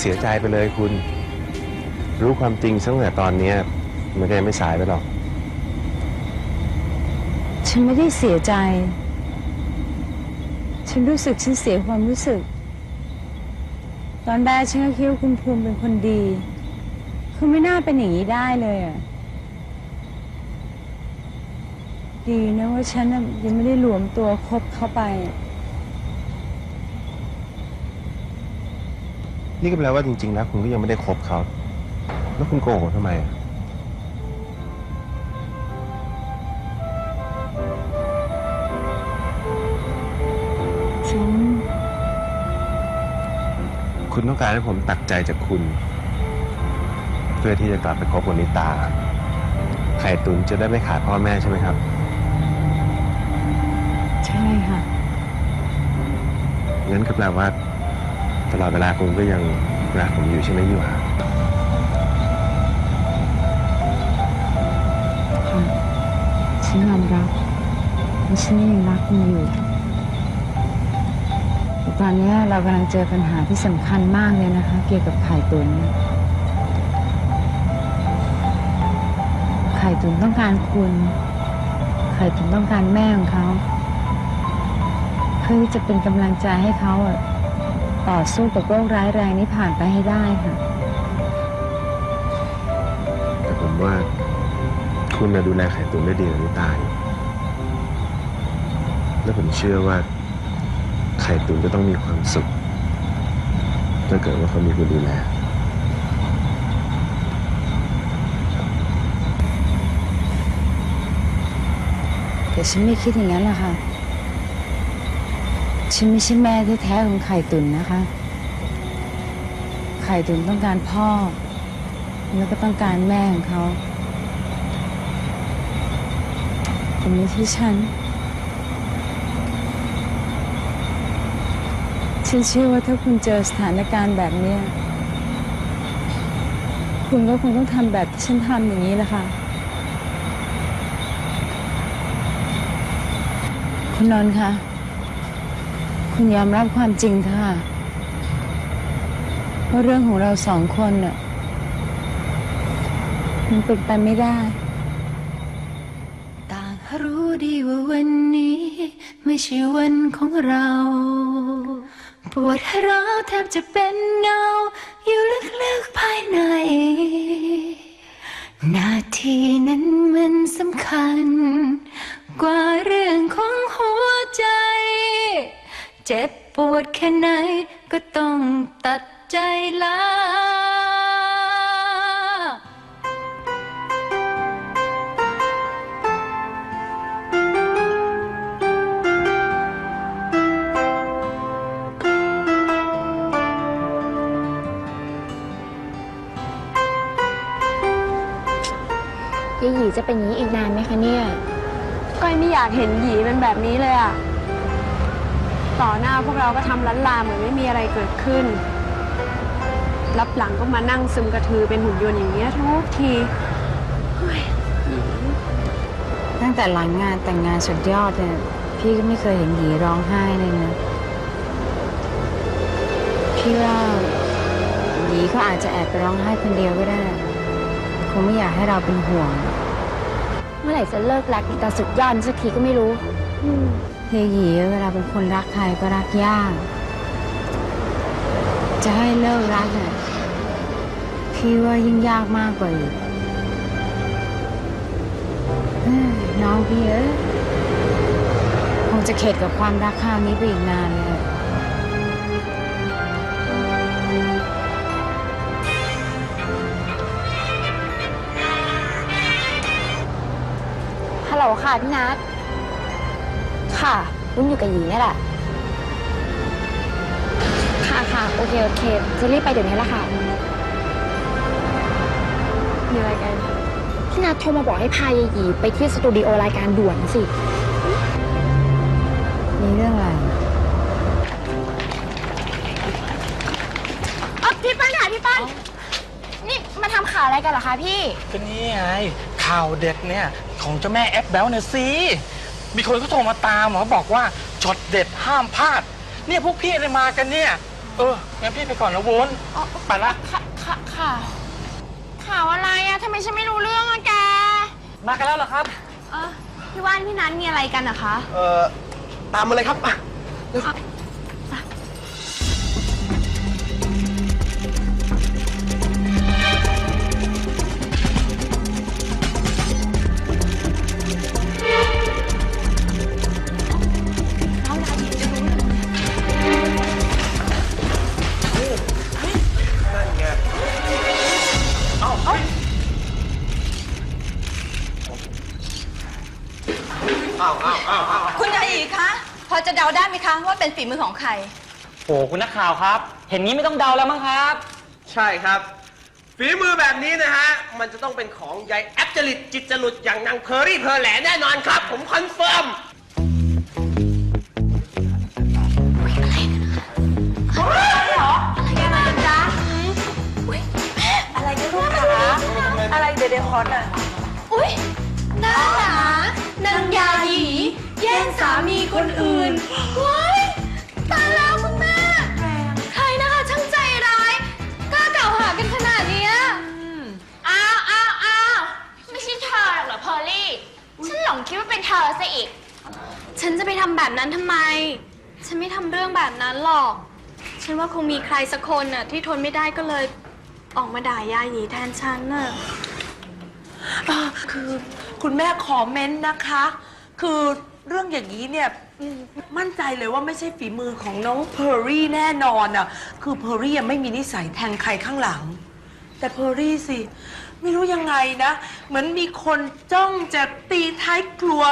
เสียใจไปเลยคุณ รู้ความจริงตั้งแต่ตอนนี้มันก็ยังไม่สายไปหรอก ฉันไม่ได้เสียใจ ฉันรู้สึกฉันเสียความรู้สึก ตอนแรกฉันก็คิดว่าคุณภูมิเป็นคนดี คือไม่น่าเป็นอย่างนี้ได้เลยอะดีนะว่าฉันยังไม่ได้หลวมตัวคบเข้าไป นี่ก็แปลว่าจริงๆแล้วคุณก็ยังไม่ได้คบเขา แล้วคุณโกหกทำไมอะฉันคุณต้องการให้ผมตักใจจากคุณ เพื่อที่จะกลับไปคบกับนิตา ไข่ตุนจะได้ไม่ขาดพ่อแม่ใช่ไหมครับ ใช่ค่ะ งั้นก็แปลว่า ตลอดเวลาคุณก็ยังรักผมอยู่ใช่ไหมยูหาค่ะฉันยอมรับว่าฉันยังรักคุณอยู่แต่ตอนนี้เรากำลังเจอปัญหาที่สำคัญมากเลยนะคะ เกี่ยวกับไข่ตุนเนี่ยไข่ตุนต้องการคุณ ไข่ตุนต้องการแม่ของเขา เพื่อที่จะเป็นกำลังใจให้เขาอะ ต่อสู้กับโรคร้ายแรงนี้ผ่านไปให้ได้ค่ะ แต่ผมว่าคุณน่ะดูแลไข่ตุนได้ดีกว่านิตาอยู่และผมเชื่อว่า ไข่ตุนจะต้องมีความสุข ถ้าเกิดว่าเขามีคุณดูแล แต่ฉันไม่คิดอย่างนั้นหรอกค่ะ ฉันไม่ใช่แม่แท้ๆของไข่ตุนนะคะ ไข่ตุนต้องการพ่อ แล้วก็ต้องการแม่ของเขาแต่ไม่ใช่ฉัน ฉันเชื่อว่าถ้าคุณเจอสถานการณ์แบบเนี้ยคุณก็คงต้องทำแบบที่ฉันทำอย่างนี้แหละค่ะ คุณนนท์คะ คุณยอมรับความจริงค่ะว่าเรื่องของเราสองคนน่ะมันเป็นไปไม่ได้ ต่างรู้ดีว่าวันนี้ ไม่ใช่วันของเรา ปวดร้าวแทบจะเป็นเงา อยู่ลึกๆภายใน นาทีนั้นมันสำคัญ กว่าเรื่องของหัวใจ เจ็บปวดแค่ไหนก็ต้องตัดใจลายายหยีจะเป็นอย่างนี้อีกนานไหมคะเนี่ย ก้อยไม่อยากเห็นหยีเป็นแบบนี้เลยอะ ต่อหน้าพวกเราก็ทำลันลาเหมือนไม่มีอะไรเกิดขึ้น รับหลังก็มานั่งซึมกระทือเป็นหุ่นยนต์อย่างเงี้ยทุกทีตั้งแต่หลังงานแต่งงานสุดยอดเนี่ยพี่ก็ไม่เคยเห็นหยีร้องไห้เลยนะ พี่ว่าหยีเขาอาจจะแอบไปร้องไห้คนเดียวก็ได้ คงไม่อยากให้เราเป็นห่วง เมื่อไหร่จะเลิกรักแต่สุดยอดสักทีก็ไม่รู้ เฮียหยีเวลาเป็นคนรักใครก็รักยาก จะให้เลิกรักอะพี่ว่ายิ่งยากมากกว่าอีกน้องพี่เอ้ยคงจะเข็ดกับความรักคราวนี้ไปอีกนานเลยอะฮัลโหลค่ะพี่นัท ค่ะ วุ้นอยู่กับหยีนี่แหละ ค่ะค่ะโอเค โอเค จะรีบไปเดี๋ยวนี้แหละค่ะ มีอะไรกัน พี่นัทโทรมาบอกให้พายายหยีไปที่สตูดิโอรายการด่วนสิ มีเรื่องอะไรอ๋อพี่ปั้นค่ะพี่ปั้น นี่มาทำข่าวอะไรกันเหรอคะพี่ ก็นี่ไงข่าวเด็ดเนี่ย ของเจ้าแม่แอปแบลเนี่ยสิ มีคนก็โทรมาตามหมอบอกว่าช็อตเด็ดห้ามพลาด เนี่ยพวกพี่เลยมากันเนี่ยเอเอองั้นพี่ไปก่อนนะวุ้นไปละค่ะค่ะค่ะข่าวอะไรอะทำไมฉันไม่รู้เรื่องอะแกมากันแล้วเหรอครับ เออพี่ว่านพี่นัทมีอะไรกันนะคะ เอ่อตามมาเลยครับมาเร็ว อ้าเอ้าเอ้าเอ้าคุณยายีคะพอจะเดาได้ไหมคะว่าเป็นฝีมือของใคร โอ้คุณนักข่าวครับ เห็นนี้ไม่ต้องเดาแล้วมั้งครับ ใช่ครับ ฝีมือแบบนี้นะฮะ มันจะต้องเป็นของยายแอปจริตจิตจรุดอย่างนางเพอรี่เพอแหลแน่นอนครับ ผมคอนเฟิร์มอะไรกันลูกคะอะไรเดเดคอนอะ อุ๊ย มีคนอื่น ว้ายตายแล้วคุณแม่ ใครนะคะช่างใจร้าย กล้ากล่าวหากันขนาดเนี้ยอ้าวอ้าวอ้าวไม่ใช่เธอหรอกเหรอพอลลี่ ฉันหลงคิดว่าเป็นเธอซะอีก ฉันจะไปทำแบบนั้นทำไม ฉันไม่ทำเรื่องแบบนั้นหรอก ฉันว่าคงมีใครสักคนน่ะที่ทนไม่ได้ก็เลย ออกมาด่ายาหยีแทนฉันน่ะ อ่าคือคุณแม่ขอเม้นนะคะ คือ เรื่องอย่างนี้เนี่ยมมั่นใจเลยว่าไม่ใช่ฝีมือของน้องเพอร์รี่แน่นอนอะคือเพอร์รี่ยังไม่มีนิสัยแทงใครข้างหลัง แต่เพอร์รี่สิไม่รู้ยังไงนะ เหมือนมีคนจ้องจะตีท้ายครัว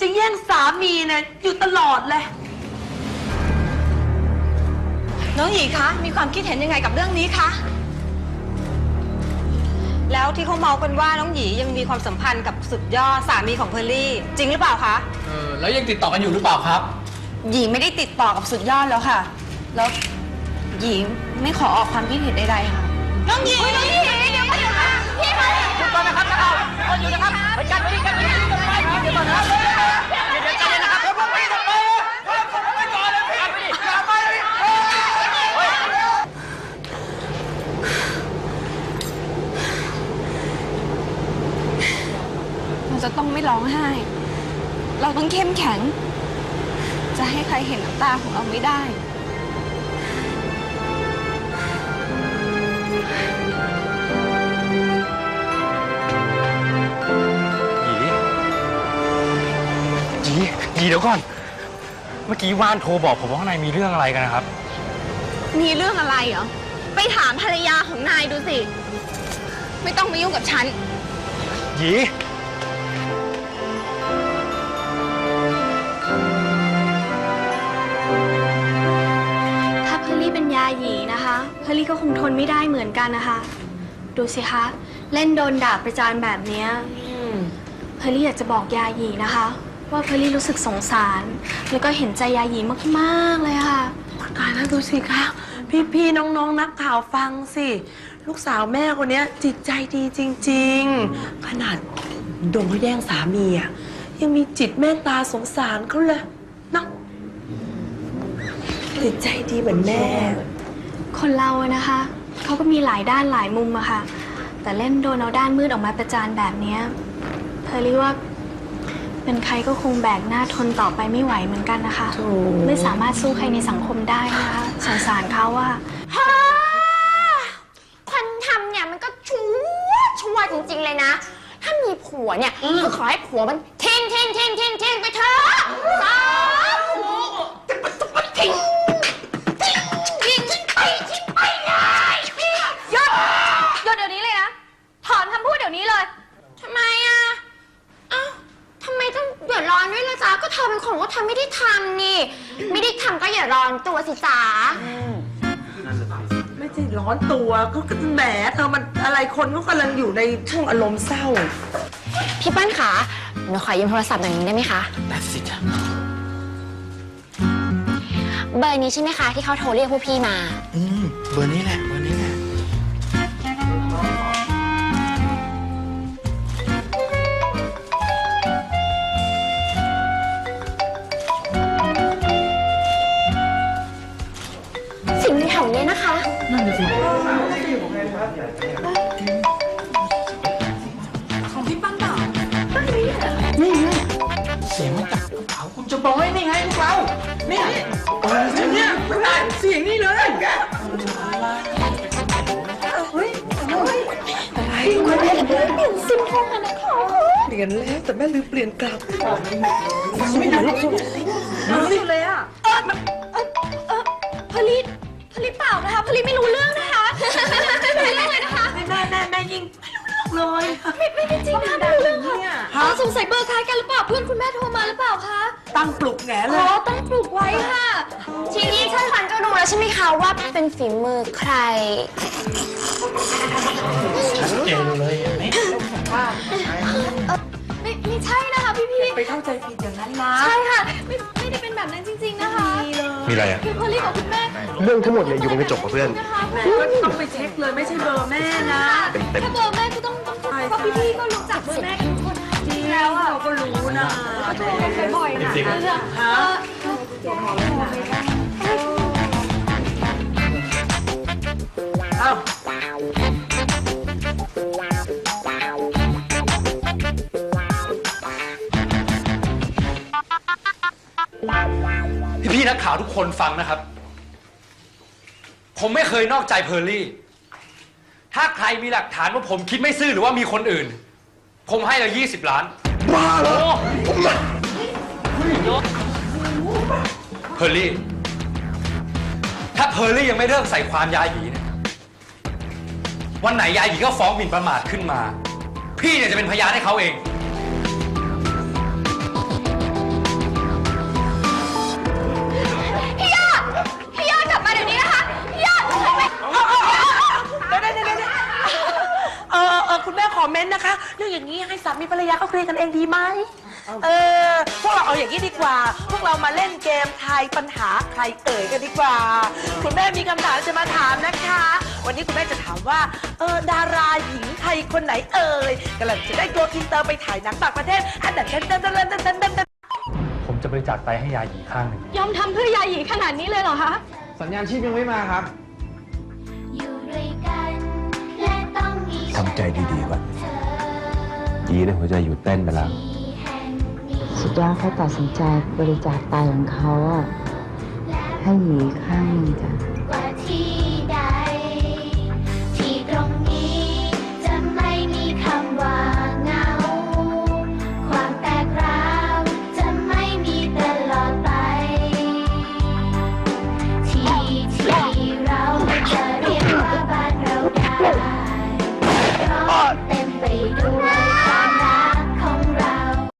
จะแย่งสามีเนี่ยอยู่ตลอดเลยน้องหยีคะมีความคิดเห็นยังไงกับเรื่องนี้คะ แล้วที่เขาเมากันว่าน้องหยียังมีความสัมพันธ์กับสุดยอดสามีของเพอร์ลี่ จริงหรือเปล่าคะเออแล้วยังติดต่อกันอยู่หรือเปล่าครับ หยีไม่ได้ติดต่อกับสุดยอดแล้วค่ะ แล้วหยีไม่ขอออกความคิดเห็นใดๆค่ะ น้องหยีน้องหยีเดี๋ยวก่อนนะคะพี่มาหยุดก่อนนะครับนักข่าวก่อนอยู่นะครับไปกันไปกันไปกันไปเดี๋ยวก่อนนะครับเดี๋ยวเดี๋ยวใจเย็นนะครับเดี๋ยวพวกพี่จะไปไปก่อนเลยพี่อย่าไปเลย เรา จะต้องไม่ร้องไห้ เราต้องเข้มแข็ง จะให้ใครเห็นน้ำตาของเราไม่ได้หยีหยีเดี๋ยวก่อน เมื่อกี้ว่านโทรบอกผมว่าข้างในมีเรื่องอะไรกันนะครับ มีเรื่องอะไรเหรอ ไปถามภรรยาของนายดูสิ ไม่ต้องมายุ่งกับฉัน หยี งทนไม่ได้เหมือนกันนะคะ ดูสิคะ เล่นโดนด่าประจานแบบเนี้ยเพอร์ลี่อยากจะบอกยาหยีนะคะ ว่าเพอร์ลี่รู้สึกสงสาร แล้วก็เห็นใจยาหยีมากๆเลยค่ะตายแล้วดูสิคะพี่ๆน้องๆ นักข่าวฟังสิ ลูกสาวแม่คนเนี้ยจิตใจดีจริง ๆ ขนาดโดนเขาแย่งสามีอะยังมีจิตเมตตาสงสารเขาเลยเนาะจิตใจดีเหมือนแม่ คนเราอะนะคะ เขาก็มีหลายด้านหลายมุมอะค่ะ แต่เล่นโดนเอาด้านมืดออกมาประจานแบบเนี้ยเพอร์ลี่ว่า เป็นใครก็คงแบกหน้าทนต่อไปไม่ไหวเหมือนกันนะคะ โถไม่สามารถสู้ใครในสังคมได้นะคะสงสารเขาว่า ฮ่าคนทำเนี่ยมันก็ชั่วชั่วจริงๆเลยนะ ถ้ามีผัวเนี่ยก็ขอให้ผัวมันทิ้งทิ้งทิ้งทิ้งทิ้งไปเถอะสาธุ ทิ้ง ธอเป็นคนว่าเธอไม่ได้ทำนี่ ไม่ได้ทำก็อย่าร้อนตัวสิจ๊ะไม่ใช่ร้อนตัวก็แหมเธอมันอะไรคนก็กำลังอยู่ในช่วงอารมณ์เศร้า พี่ปั้นขาหนูขอยืมโทรศัพท์หน่อยนึงได้ไหมคะแต่สิจ้ะเบอร์นี้ใช่ไหมคะ ที่เขาโทรเรียกพวกพี่มา อืม เบอร์นี้แหละ นี่ไงพวกเราเนี่ยเนี่ยได้เสียงนี่เลยเปลี่ยนแล้วแต่แม่ลืมเปลี่ยนกลับพลิตพลิตเปล่านะคะพลิตไม่รู้เรื่องนะคะไม่รู้เรื่องเลยนะคะแม่แม่แม่แม่ยิงไม่รู้เรื่องเลยไม่ไม่จริงนะไม่รู้เรื่องค่ะสงสัยเบอร์คล้ายกันหรือเปล่าเพื่อนคุณแม่โทรมาหรือเปล่าคะ ตั้งปลุกแหนเลอ๋อย ต้องปลูกไว้ค่ะ ทีนี้ท่านฟันก็รู้แล้วใช่ไหมคะว่าเป็นฝีมือใคร เจนเลยเห็นไหมไม่ไม่ใช่นะคะพี่พี่ไปเข้าใจผิดอย่างนั้นนะ ใช่ค่ะ ไม่ไม่ได้เป็นแบบนั้นจริง ๆนะคะ มีอะไรอะ คือพอลลี่กับคุณแม่เรื่องทั้งหมดเนี่ยอยู่บนกระจกกับเพื่อน นะคะก็ต้องไปเช็คเลยไม่ใช่เบอร์แม่นะเต็มๆถ้าเบอร์แม่ก็ต้องต้องเพราะพี่พี่ๆก็รู้จักเบอร์แม่กันทุกคนนะคะจริง แล้วเราก็รู้นะโทรกันบ่อยๆนะจริงๆเรื่องเอ่อเอ้าพี่พี่ๆนักข่าวทุกคนฟังนะครับ ผมไม่เคยนอกใจเพอร์ลี่ ถ้าใครมีหลักฐานว่าผมคิดไม่ซื่อหรือว่ามีคนอื่น ผมให้เลยยี่สิบล้าน บ้าเหรอเพอร์ลี่ ถ้าเพอร์ลี่ยังไม่เลิกใส่ความยาหยีเนะ วันไหนยาหยีก็ฟ้องหมิ่นประมาทขึ้นมา พี่เนี่ยจะเป็นพยานให้เขาเอง มีภรรยาเขาเคลียร์กันเองดีไหมเออพวกเราเอาอย่างนี้ดีกว่า พวกเรามาเล่นเกมทายปัญหาใครเอ่ยกันดีกว่า คุณแม่มีคำถามจะมาถามนะคะ วันนี้คุณแม่จะถามว่าเออดาราหญิงไทยคนไหนเอ่ยกำลังจะได้โกอินเตอร์ไปถ่ายหนังต่างประเทศอันดับเต้นเต้นเต้นเต้นเต้นเต้นเต้นผมจะบริจาคไตให้ยาหยีข้างหนึ่งยอมทำเพื่อยาหยีขนาดนี้เลยเหรอคะ สัญญาณชีพยังไม่มาครับ อยู่ด้วยกันและต้องมีทำใจดีๆก่อน ยีในหัวใจอยู่เต้นไปแล้ว สุดยอดเขาตัดสินใจบริจาคไตของเขาอะให้หยีข้างหนึงจ้ะ